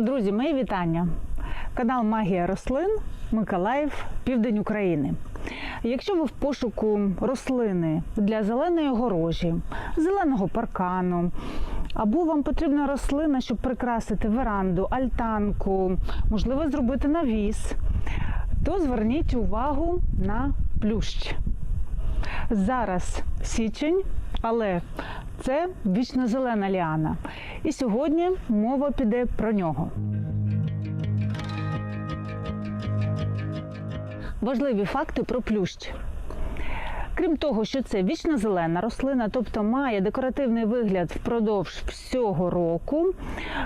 Друзі, мої вітання. Канал Магія рослин, Миколаїв, Південь України. Якщо ви в пошуку рослини для зеленої огорожі, зеленого паркану, або вам потрібна рослина, щоб прикрасити веранду, альтанку, можливо, зробити навіс, то зверніть увагу на плющ. Зараз січень, але це вічно-зелена ліана. І сьогодні мова піде про нього. Важливі факти про плющ. Крім того, що це вічно-зелена рослина, тобто має декоративний вигляд впродовж всього року,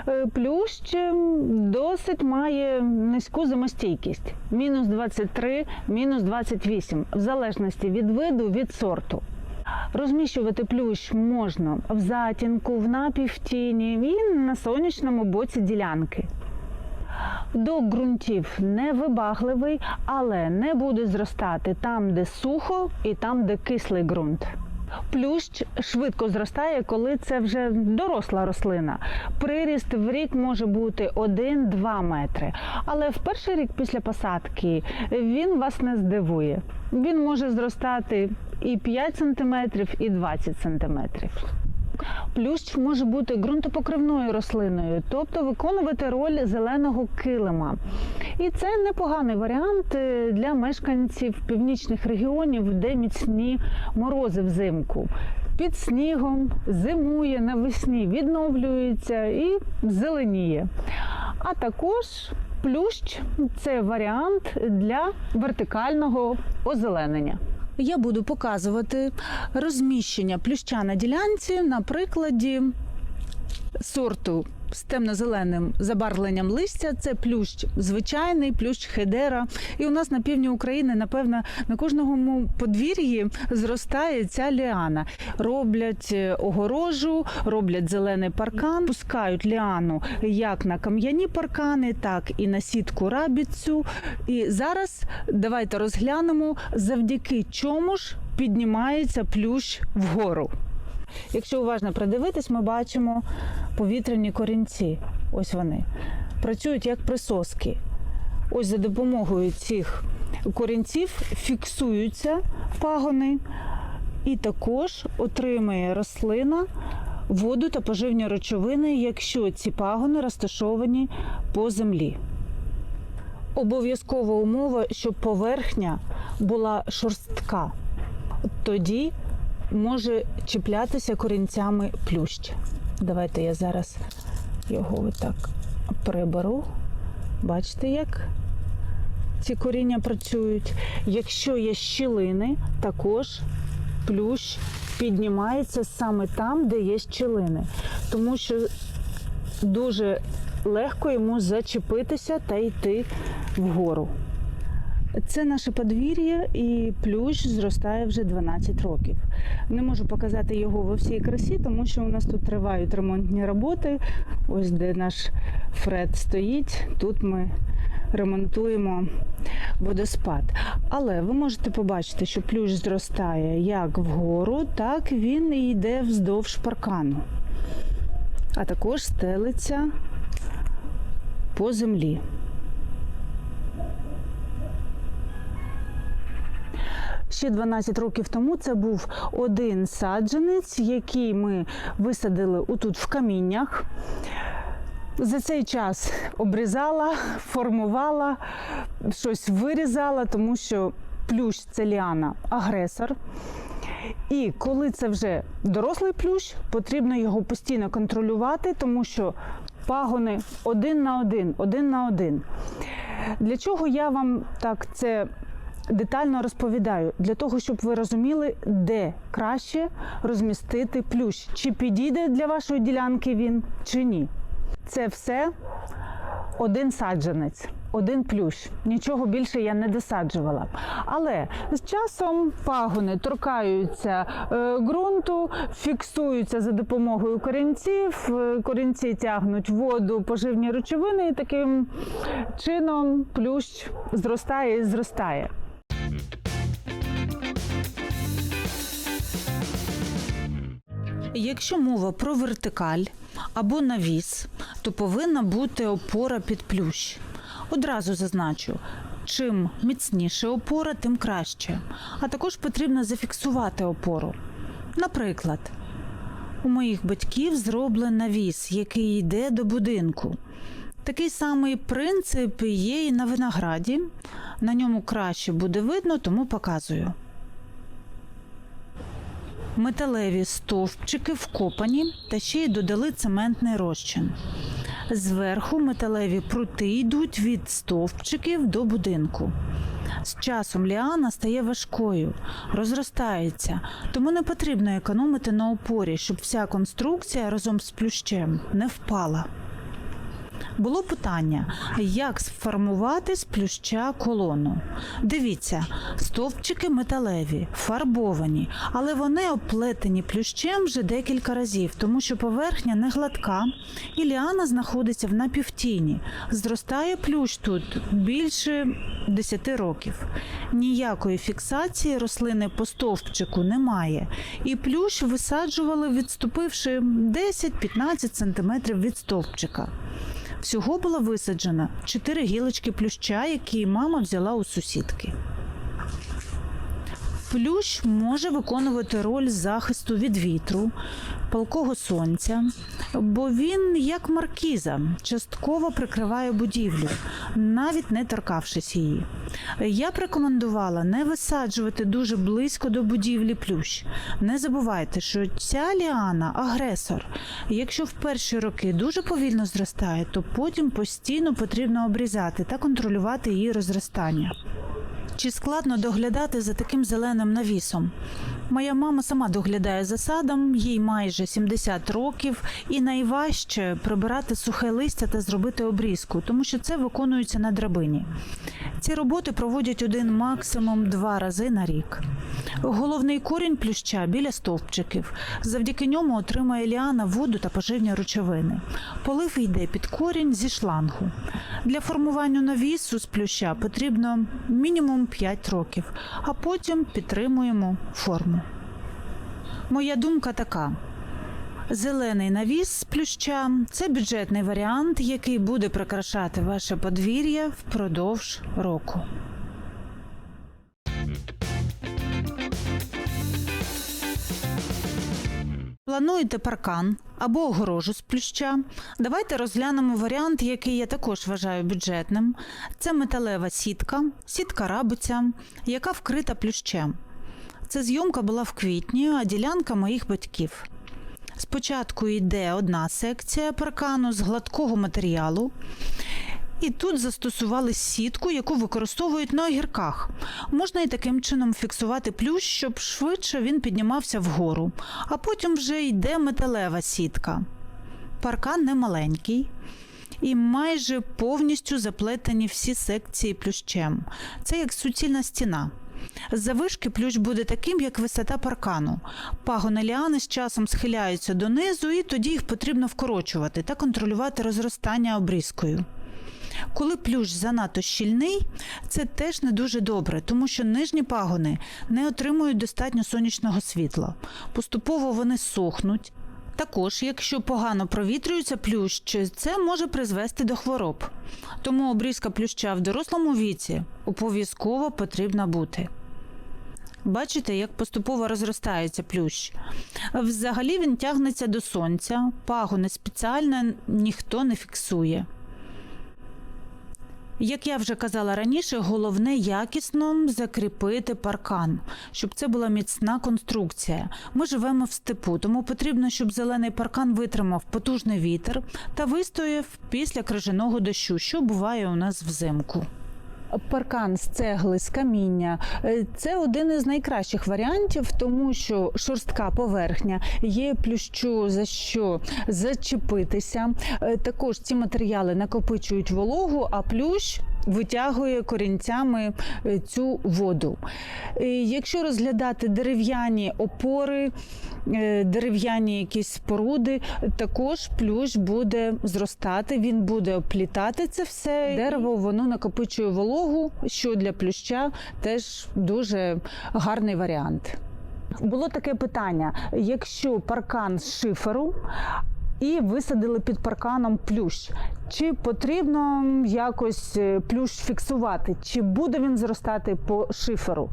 е, плющ ем, досить має низьку зимостійкість мінус 23, мінус 28, в залежності від виду, від сорту. Розміщувати плющ можна в затінку, в напівтіні і на сонячному боці ділянки. До ґрунтів невибагливий, але не буде зростати там, де сухо, і там, де кислий ґрунт. Плющ швидко зростає, коли це вже доросла рослина. Приріст в рік може бути 1-2 метри. Але в перший рік після посадки він вас не здивує. Він може зростати і 5 см, і 20 см. Плющ може бути ґрунтопокривною рослиною, тобто виконувати роль зеленого килима. І це непоганий варіант е, для мешканців північних регіонів, де міцні морози взимку. Під снігом зимує навесні, відновлюється і зеленіє. А також плющ це варіант для вертикального озеленення. Я буду показувати розміщення плюща на ділянці на прикладі сорту з темно-зеленим забарвленням листя. Це плющ звичайний, плющ хедера. І у нас на півдні України, напевно, на кожному подвір'ї зростає ця ліана. Роблять е, огорожу, роблять зелений паркан, пускають ліану як на кам'яні паркани, так і на сітку рабіцю. І зараз давайте розглянемо, завдяки чому ж піднімається плющ вгору. Якщо уважно придивитись, ми бачимо повітряні корінці. Ось вони працюють як присоски. Ось за допомогою цих корінців фіксуються пагони, і також отримує рослина воду та поживні речовини, якщо ці пагони розташовані по землі. Обов'язкова умова, щоб поверхня була шорстка. Тоді може чіплятися корінцями плющ. Давайте я зараз його отак приберу. Бачите, як ці коріння працюють. Якщо є щілини, також плющ піднімається саме там, де є щілини, тому що дуже легко йому зачепитися та йти вгору. Це наше подвір'я, і плющ зростає вже 12 років. Не можу показати його во всій красі, тому що у нас тут тривають ремонтні роботи. Ось де наш Фред стоїть. Тут ми ремонтуємо водоспад. Але ви можете побачити, що плющ зростає як вгору, так він і йде вздовж паркану. А також стелиться по землі. Ще 12 років тому це був один саджанець, який ми висадили отут в каміннях. За цей час обрізала, формувала, щось вирізала, тому що плющ це ліана агресор. І коли це вже дорослий плющ, потрібно його постійно контролювати, тому що пагони один на один, один на один. Для чого я вам так це детально розповідаю? Для того, щоб ви розуміли, де краще розмістити плющ. Чи підійде для вашої ділянки він, чи ні. Це все один саджанець, один плющ. Нічого більше я не досаджувала. Але з часом пагони торкаються е, ґрунту, фіксуються за допомогою корінців. е, Корінці тягнуть воду, поживні речовини, і таким чином плющ зростає і зростає. Якщо мова про вертикаль, або навіс, то повинна бути опора під плющ. Одразу зазначу, чим міцніше опора, тим краще. А також потрібно зафіксувати опору. Наприклад, у моїх батьків зроблений навіс, який йде до будинку. Такий самий принцип є і на винограді. На ньому краще буде видно, тому показую. Металеві стовпчики вкопані та ще й додали цементний розчин. Зверху металеві прути йдуть від стовпчиків до будинку. З часом ліана стає важкою, розростається, тому не потрібно економити на опорі, щоб вся конструкція разом з плющем не впала. Було питання, як сформувати з плюща колону. Дивіться, стовпчики металеві, фарбовані, але вони оплетені плющем вже декілька разів, тому що поверхня не гладка, і ліана знаходиться в напівтіні. Зростає плющ тут більше 10 років. Ніякої фіксації рослини по стовпчику немає, і плющ висаджували, відступивши 10-15 см від стовпчика. Всього було висаджено чотири гілочки плюща, які мама взяла у сусідки. Плющ може виконувати роль захисту від вітру, палкого сонця, бо він, як маркіза, частково прикриває будівлю, навіть не торкавшись її. Я б рекомендувала не висаджувати дуже близько до будівлі плющ. Не забувайте, що ця ліана агресор. Якщо в перші роки дуже повільно зростає, то потім постійно потрібно обрізати та контролювати її розростання. Чи складно доглядати за таким зеленим навісом? Моя мама сама доглядає за садом, їй майже 70 років, і найважче прибирати сухе листя та зробити обрізку, тому що це виконується на драбині. Ці роботи проводять один максимум два рази на рік. Головний корінь плюща біля стовпчиків. Завдяки ньому отримає ліана воду та поживні речовини. Полив йде під корінь зі шлангу. Для формування навісу з плюща потрібно мінімум 5 років, а потім підтримуємо форму. Моя думка така. Зелений навіс з плюща це бюджетний варіант, який буде прикрашати ваше подвір'я впродовж року. Плануєте паркан або огорожу з плюща? Давайте розглянемо варіант, який я також вважаю бюджетним. Це металева сітка, сітка рабиця, яка вкрита плющем. Ця зйомка була в квітні, а ділянка моїх батьків. Спочатку йде одна секція паркану з гладкого матеріалу. І тут застосували сітку, яку використовують на огірках. Можна і таким чином фіксувати плющ, щоб швидше він піднімався вгору. А потім вже йде металева сітка. Паркан не маленький. І майже повністю заплетені всі секції плющем. Це як суцільна стіна. З вишки плющ буде таким, як висота паркану. Пагони ліани з часом схиляються донизу, і тоді їх потрібно вкорочувати та контролювати розростання обрізкою. Коли плющ занадто щільний, це теж не дуже добре, тому що нижні пагони не отримують достатньо сонячного світла. Поступово вони сохнуть. Також, якщо погано провітрюється плющ, це може призвести до хвороб. Тому обрізка плюща в дорослому віці обов'язково потрібна бути. Бачите, як поступово розростається плющ. Взагалі він тягнеться до сонця, пагони спеціально ніхто не фіксує. Як я вже казала раніше, головне якісно закріпити паркан, щоб це була міцна конструкція. Ми живемо в степу, тому потрібно, щоб зелений паркан витримав потужний вітер та вистояв після крижаного дощу, що буває у нас взимку. Паркан з цегли, з каміння Е, це один із найкращих варіантів, тому що шорстка поверхня є плющу за що зачепитися. Е, Також ці матеріали накопичують вологу, а плющ витягує корінцями е, цю воду. Е, Якщо розглядати дерев'яні опори, е, дерев'яні якісь споруди, також плющ буде зростати, він буде оплітати це все дерево, воно накопичує вологу, що для плюща теж дуже гарний варіант. Було таке питання: якщо паркан з шиферу, і висадили під парканом плющ. Чи потрібно якось е, плющ фіксувати? Чи буде він зростати по шиферу?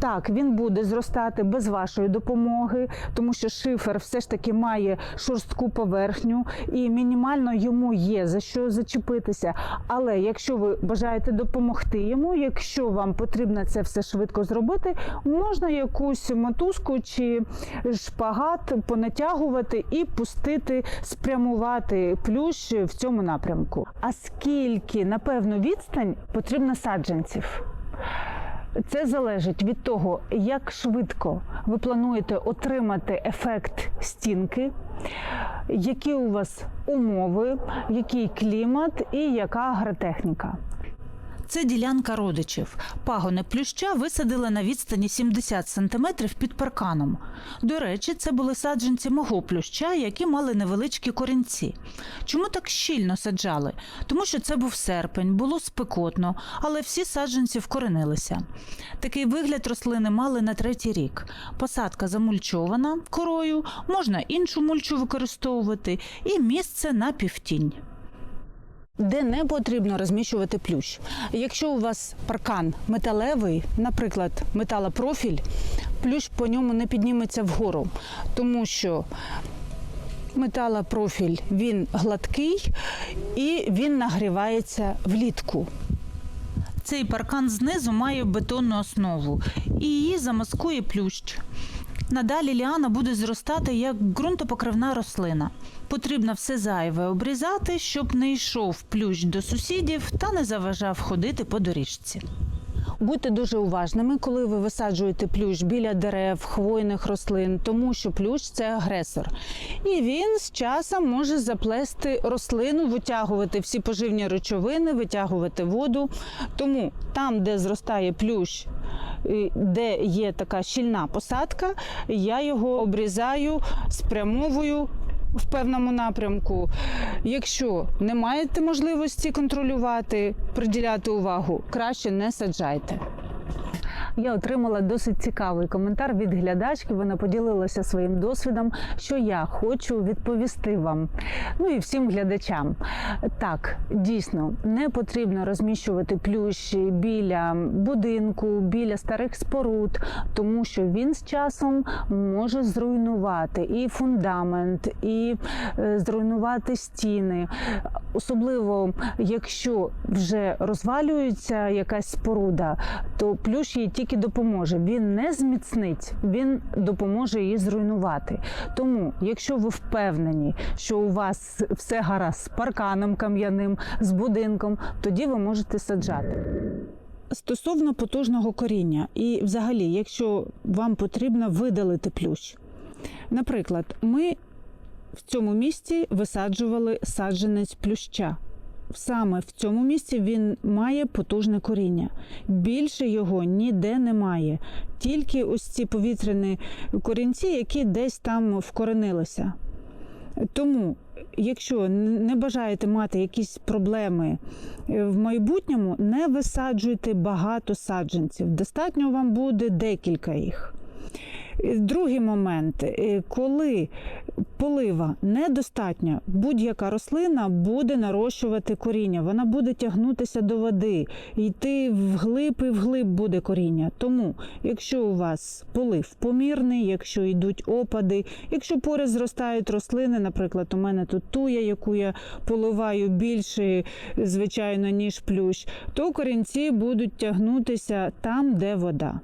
Так, він буде зростати без вашої допомоги, тому що шифер все ж таки має шорстку поверхню і мінімально йому є за що зачепитися. Але якщо ви бажаєте допомогти йому, якщо вам потрібно це все швидко зробити, можна якусь мотузку чи шпагат понатягувати і пустити, спрямувати плющ в цьому напрямку. А скільки на певну відстань потрібно саджанців? Це залежить від того, як швидко ви плануєте отримати ефект стінки, які у вас умови, який клімат і яка агротехніка. Це ділянка родичів. Пагони плюща висадили на відстані 70 сантиметрів під парканом. До речі, це були саджанці мого плюща, які мали невеличкі корінці. Чому так щільно саджали? Тому що це був серпень, було спекотно, але всі саджанці вкоренилися. Такий вигляд рослини мали на третій рік. Посадка замульчована корою, можна іншу мульчу використовувати, і місце на півтінь. Де не потрібно розміщувати плющ. Якщо у вас паркан металевий, наприклад, металопрофіль, плющ по ньому не підніметься вгору, тому що металопрофіль він гладкий і він нагрівається влітку. Цей паркан знизу має бетонну основу і її замаскує плющ. Надалі ліана буде зростати як ґрунтопокривна рослина. Потрібно все зайве обрізати, щоб не йшов плющ до сусідів та не заважав ходити по доріжці. Будьте дуже уважними, коли ви висаджуєте плющ біля дерев, хвойних рослин, тому що плющ це агресор. І він з часом може заплести рослину, витягувати всі поживні речовини, витягувати воду. Тому там, де зростає плющ, де є така щільна посадка, я його обрізаю, спрямовую в певному напрямку. Якщо не маєте можливості контролювати, приділяти увагу, краще не саджайте. Я отримала досить цікавий коментар від глядачки. Вона поділилася своїм досвідом, що я хочу відповісти вам. Ну і всім глядачам. Так, дійсно, не потрібно розміщувати плющі біля будинку, біля старих споруд, тому що він з часом може зруйнувати і фундамент, і е, зруйнувати стіни. Особливо, якщо вже розвалюється якась споруда, то плющ їй тільки допоможе. Він не зміцнить, він допоможе її зруйнувати. Тому, якщо ви впевнені, що у вас все гаразд з парканом кам'яним, з будинком, тоді ви можете саджати. Стосовно потужного коріння, і взагалі, якщо вам потрібно видалити плющ. Наприклад, ми в цьому місці висаджували саджанець плюща. Саме в цьому місці він має потужне коріння. Більше його ніде немає. Тільки ось ці повітряні корінці, які десь там вкоренилися. Тому, якщо не бажаєте мати якісь проблеми е, в майбутньому, не висаджуйте багато саджанців. Достатньо вам буде декілька їх. Другий момент, е, коли полива недостатньо, будь-яка рослина буде нарощувати коріння, вона буде тягнутися до води, йти вглиб і вглиб буде коріння. Тому, якщо у вас полив помірний, якщо йдуть опади, якщо поряд зростають рослини, наприклад, у мене тут туя, яку я поливаю більше, звичайно, ніж плющ, то корінці будуть тягнутися там, де вода.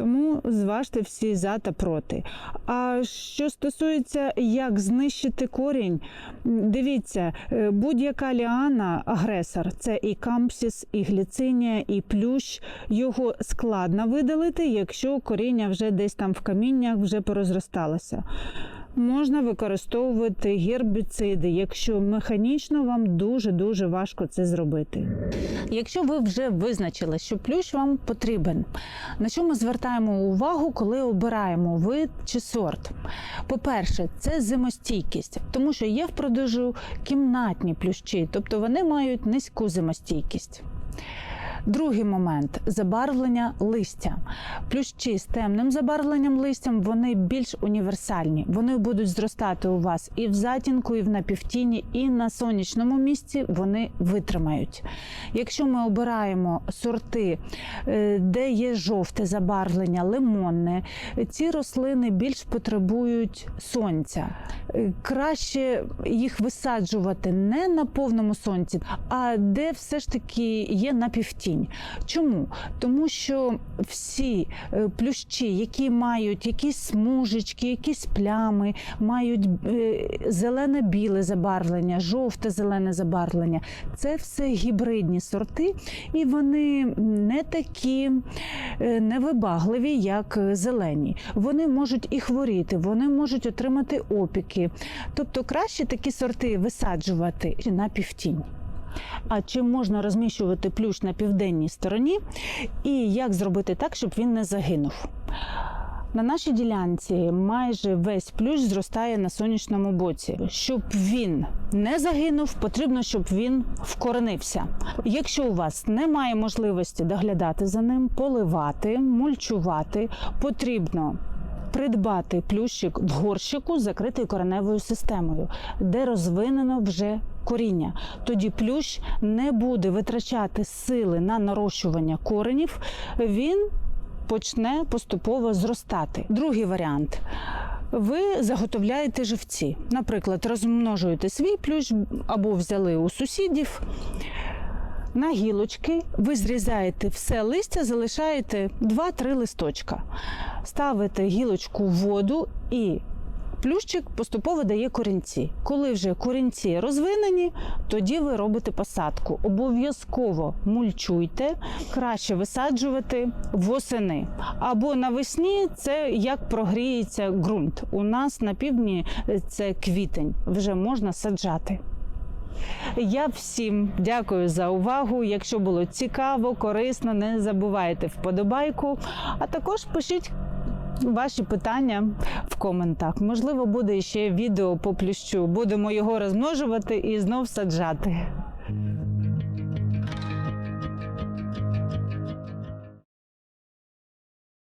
Тому зважте всі за та проти. А що стосується, як знищити корінь, дивіться, е, будь-яка ліана агресор це і кампсіс, і гліцинія, і плющ. Його складно видалити, якщо коріння вже десь там в каміннях вже порозросталося. Можна використовувати гербіциди, якщо механічно вам дуже дуже важко це зробити. Якщо ви вже визначили, що плющ вам потрібен, на що ми звертаємо увагу, коли обираємо вид чи сорт? По-перше, це зимостійкість, тому що є в продажу кімнатні плющі, тобто вони мають низьку зимостійкість. Другий момент забарвлення листя. Плющі з темним забарвленням листям вони більш універсальні. Вони будуть зростати у вас і в затінку, і в напівтіні, і на сонячному місці вони витримають. Якщо ми обираємо сорти, е, де є жовте забарвлення, лимонне, ці рослини більш потребують сонця. Е, Краще їх висаджувати не на повному сонці, а де все ж таки є напівтінь. Чому? Тому що всі е, плющі, які мають якісь смужечки, якісь плями, мають е, зелене-біле забарвлення, жовте-зелене забарвлення, це все гібридні сорти, і вони не такі е, невибагливі, як зелені. Вони можуть і хворіти, вони можуть отримати опіки. Тобто краще такі сорти висаджувати на півтінь. А чи можна розміщувати плющ на південній стороні, і як зробити так, щоб він не загинув? На нашій ділянці майже весь плющ зростає на сонячному боці. Щоб він не загинув, потрібно, щоб він вкоренився. Якщо у вас немає можливості доглядати за ним, поливати, мульчувати, потрібно придбати плющик в горщику з закритою кореневою системою, де розвинено вже коріння. Тоді плющ не буде витрачати сили на нарощування коренів. Він почне поступово зростати. Другий варіант. Ви заготовляєте живці. Наприклад, розмножуєте свій плющ або взяли у сусідів. На гілочки ви зрізаєте все листя, залишаєте 2-3 листочка. Ставите гілочку в воду і плющик поступово дає корінці. Коли вже корінці розвинені, тоді ви робите посадку. Обов'язково мульчуйте, краще висаджувати восени. Або навесні це як прогріється ґрунт. У нас на півдні це квітень, вже можна саджати. Я всім дякую за увагу. Якщо було цікаво, корисно, не забувайте вподобайку, а також пишіть. Ваші питання в коментах. Можливо, буде ще відео по плющу. Будемо його розмножувати і знов саджати.